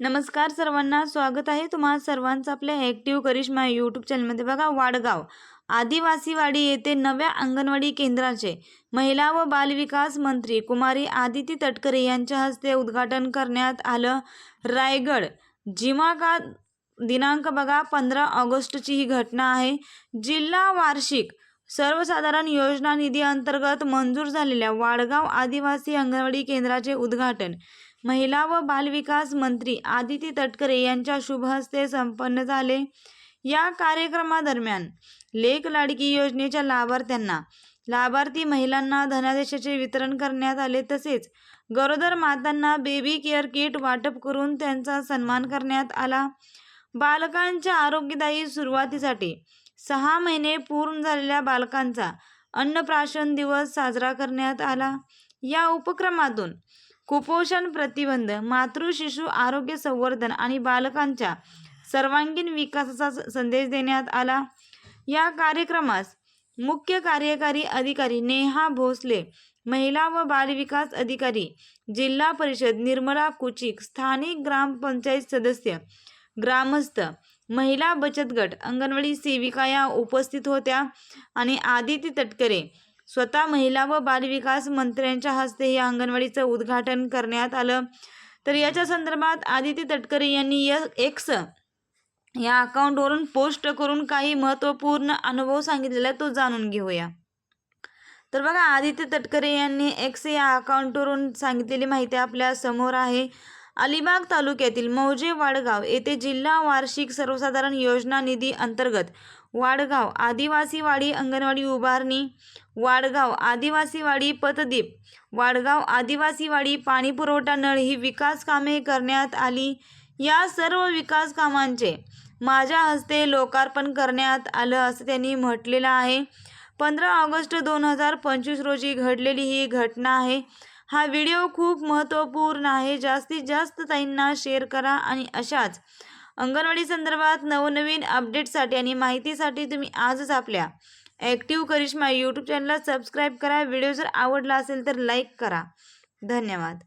नमस्कार सर्वांना स्वागत आहे तुम्हा सर्वांचं आपल्या ॲक्टिव्ह करिश्मा यूट्यूब चॅनलमध्ये बघा वाडगाव. आदिवासीवाडी येथे नव्या अंगणवाडी केंद्राचे महिला व बालविकास मंत्री कुमारी आदिती तटकरे यांच्या हस्ते उद्घाटन करण्यात आलं रायगड. जिमा का दिनांक बघा पंधरा ऑगस्टची ही घटना आहे. जिल्हा वार्षिक सर्वसाधारण योजना निधी अंतर्गत मंजूर झालेल्या वाडगाव आदिवासी अंगणवाडी केंद्राचे उद्घाटन. महिला व बालविकास मंत्री आदिती तटकरे यांच्या शुभ हस्ते संपन्न झाले. या कार्यक्रमादरम्यान लेख लाडकी योजनेच्या लाभार्थ्यांना लाभार्थी महिलांना धनादेशाचे वितरण करण्यात आले. तसेच गरोदर मातांना बेबी केअर किट वाटप करून त्यांचा सन्मान करण्यात आला. बालकांच्या आरोग्यदायी सुरुवातीसाठी सहा महिने पूर्ण झालेल्या बालकांचा अन्नप्राशन दिवस साजरा करण्यात आला. या उपक्रमातून कुपोषण प्रतिबंध मातृ शिशु आरोग्य संवर्धन आणि बालकांच्या सर्वांगीण विकासाचा स- संदेश देण्यात आला. या कार्यक्रमास मुख्य कार्यकारी अधिकारी नेहा भोसले महिला व बालविकास अधिकारी जिल्हा परिषद निर्मला कुचिक स्थानिक ग्रामपंचायत सदस्य ग्रामस्थ महिला बचत गट अंगणवाडी सेविका या उपस्थित होत्या आणि आदिती तटकरे स्वतः महिला व बालविकास मंत्र्यांच्या हस्ते या अंगणवाडीचं उद्घाटन करण्यात आलं. तर याच्या संदर्भात आदिती तटकरे यांनी या एक्स या अकाउंटवरून पोस्ट करून काही महत्त्वपूर्ण अनुभव सांगितलेला तो जाणून घेऊया. तर बघा आदित्य तटकरे यांनी एक्स या अकाउंटवरून सांगितलेली माहिती आपल्यासमोर आहे. अलिबाग तालुक्यातील मौजे वाडगाव येथे जिल्हा वार्षिक सर्वसाधारण योजना निधी अंतर्गत वाडगाव आदिवासीवाडी अंगणवाडी उभारणी वाडगाव आदिवासीवाडी पतदीप वाडगाव आदिवासीवाडी पाणीपुरवठा नळ ही विकास कामे करण्यात आली. या सर्व विकास कामांचे माझ्या हस्ते लोकार्पण करण्यात आलं असं त्यांनी म्हटलेलं आहे. पंधरा ऑगस्ट दोन हजार पंचवीस रोजी घडलेली ही घटना आहे. हा व्हिडिओ खूप महत्त्वपूर्ण आहे. जास्तीत जास्त ताईंना शेअर करा आणि अशाच अंगणवाडी संदर्भात नवनवीन अपडेटसाठी आणि माहितीसाठी तुम्ही आजच आपल्या ॲक्टिव्ह करिश्मा यूट्यूब चॅनलला सबस्क्राईब करा. व्हिडिओ जर आवडला असेल तर लाईक करा. धन्यवाद.